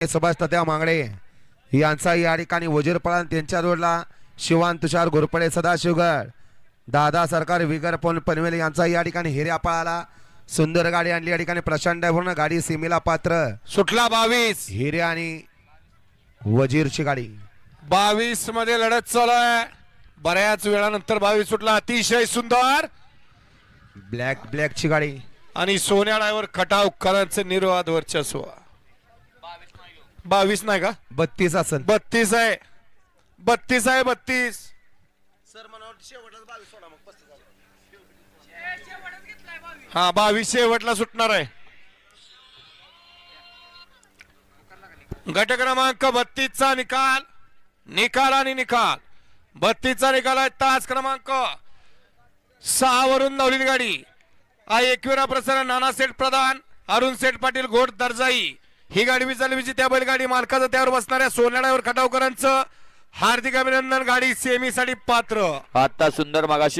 सुभाष तात्या मांगडे यांचा या ठिकाणी वजीर पळान त्यांच्या जोडला. शिवान तुषार घोरपडे सदाशिवगड दादा सरकार विगर पवन पनवेल यांचा या ठिकाणी हिऱ्या पळाला. सुंदर गाडी आणली या ठिकाणी प्रशांत ड्रायव्हरनं गाडी सीमेला पात्र. सुटला बावीस. हिरे आणि वजीरची गाडी. बावीसमध्ये लढत चालू आहे. बऱ्याच वेळानंतर बावीस सुटला. अतिशय सुंदर. ब्लॅक ब्लॅकची गाडी. आणि सोन्या ड्रायव्हर खटाव करांचं निर्वाद वर्चस्व. बावीस नाही का? बत्तीस असन. बत्तीस आहे. बत्तीस आहे बत्तीस. हा बावीस शेवटला सुटणार आहे. गट क्रमांक बत्तीसचा निकाल. निकाल आणि निकाल. बत्तीसचा निकाल आहे तास क्रमांक. सहा वरून धावलेली गाडी. हा एकविरा प्रसारण नाना सेठ प्रधान अरुण सेठ पाटील घोड दर्जाई. ही गाडी विचारली म्हणजे त्या बैलगाडी मालकाचं त्यावर बसणाऱ्या सोनाड्यावर खटावकरांचं हार्दिक अभिनंदन. गाडी सेमीसाठी पात्र. आता सुंदर मागाशी